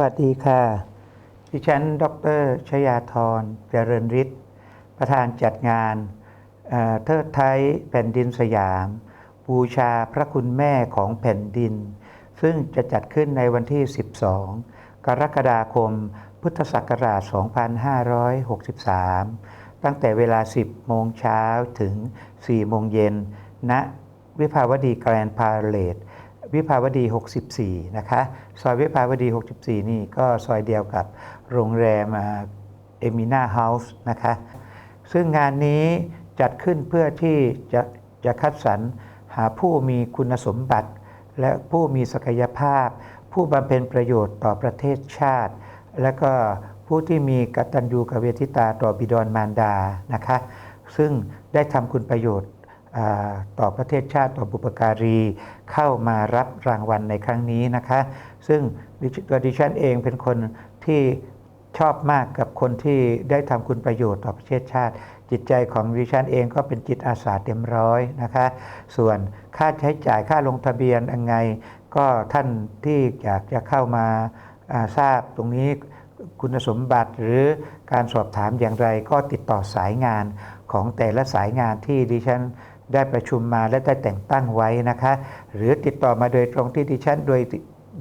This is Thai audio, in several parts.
วัสดีค่ะ ดิฉัน ดรชยาธรเจริญฤทธิ์ ประธานจัดงานเทิดไทยแผ่นดินสยาม บูชาพระคุณแม่ของแผ่นดิน ซึ่งจะจัดขึ้นในวันที่ 12 กรกฎาคม พุทธศักราช 2563 ตั้งแต่เวลา 10 โมงเช้าถึง 4 โมงเย็นณวิภาวดีแกรนด์พาเลต วิภาวดี 64 นะคะ ซอยวิภาวดี 64 นี่ก็ซอยเดียวกับโรงแรมเอมิน่าเฮาส์นะคะ ซึ่งงานนี้จัดขึ้นเพื่อที่จะจะคัดสรรหาผู้มีคุณสมบัติ และผู้มีศักยภาพ ผู้บำเพ็ญประโยชน์ต่อประเทศชาติ และก็ผู้ที่มีกตัญญูกเวทิตาต่อบิดรมารดานะคะ ซึ่งได้ทำคุณประโยชน์ ต่อประเทศชาติต่อบุปการี เข้ามารับรางวัลในครั้งนี้นะคะ ซึ่งตัวดิฉันเองเป็นคนที่ชอบมากกับคนที่ได้ทำคุณประโยชน์ต่อประเทศชาติ จิตใจของดิฉันเองก็เป็นจิตอาสาเต็มร้อยนะคะ ส่วนค่าใช้จ่ายค่าลงทะเบียนยังไง ก็ท่านที่อยากจะเข้ามาาทราบตรงนี้คุณสมบัติหรือการสอบถามอย่างไรก็ติดต่อสายงานของแต่ละสายงานที่ดิฉัน ได้ประชุมมาและได้แต่งตั้งไว้นะคะ หรือติดต่อมาโดยตรงที่ดิฉันโดย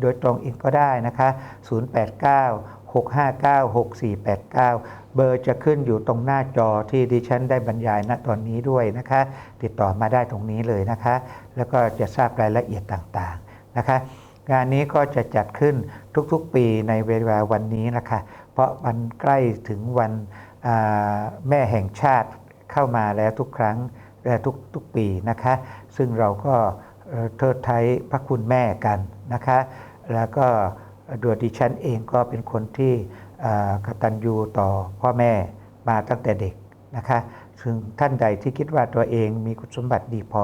โดยตรงเองก็ได้นะคะ 089 659 6489 เบอร์จะขึ้นอยู่ตรงหน้าจอที่ดิฉันได้บรรยายณตอนนี้ด้วยนะคะ ติดต่อมาได้ตรงนี้เลยนะคะ แล้วก็จะทราบรายละเอียดต่างๆนะคะ งานนี้ก็จะจัดขึ้นทุกๆปีในเวลาวันนี้นะคะ เพราะมันใกล้ถึงวันแม่แห่งชาติเข้ามาแล้วทุกครั้ง ทุกทุกปีนะคะ ซึ่งเราก็เทิดไทยพระคุณแม่กันนะคะ แล้วก็ดยดิฉันเองก็เป็นคนที่กตัญญูต่อพ่อแม่มาตั้งแต่เด็กนะคะซึ่งท่านใดที่คิดว่าตัวเองมีคุณสมบัติดีพอ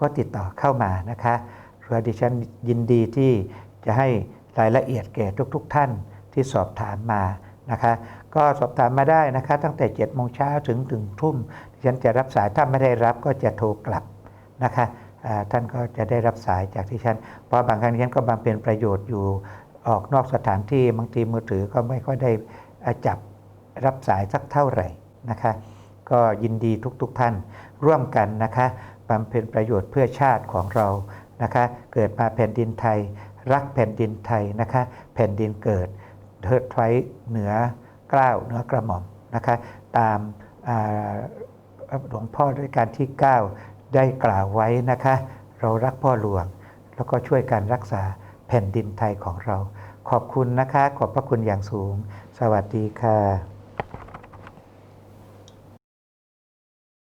ก็ติดต่อเข้ามานะคะเพื่อดิฉันยินดีที่จะให้รายละเอียดแก่ทุกๆทท่านที่สอบถามมานะคะ ก็สอบถามมาได้นะคะ ตั้งแต่7โมงเช้าถึงถึงทุ่มดิฉันจะรับสายถ้าไม่ได้รับก็จะโทรกลับนะคะท่านก็จะได้รับสายจากที่ฉัน เพราะบางครั้งฉันก็บำเพ็ญประโยชน์อยู่ออกนอกสถานที่บางทีมือถือก็ไม่ค่อยได้จับรับสายสักเท่าไหร่นะคะ ก็ยินดีทุกๆทท่านร่วมกันนะคะบำเพ็ญประโยชน์เพื่อชาติของเรานะคะ เกิดมาแผ่นดินไทย รักแผ่นดินไทยนะคะ แผ่นดินเกิดเทิดไว้เหนือ กล้าวเนื้อกระหม่อมนะคะตามหลวงพ่อด้วยการที่ 9 ได้กล่าวไว้นะคะ เรารักพ่อหลวง แล้วก็ช่วยการรักษาแผ่นดินไทยของเรา ขอบคุณนะคะ ขอบพระคุณอย่างสูง สวัสดีค่ะ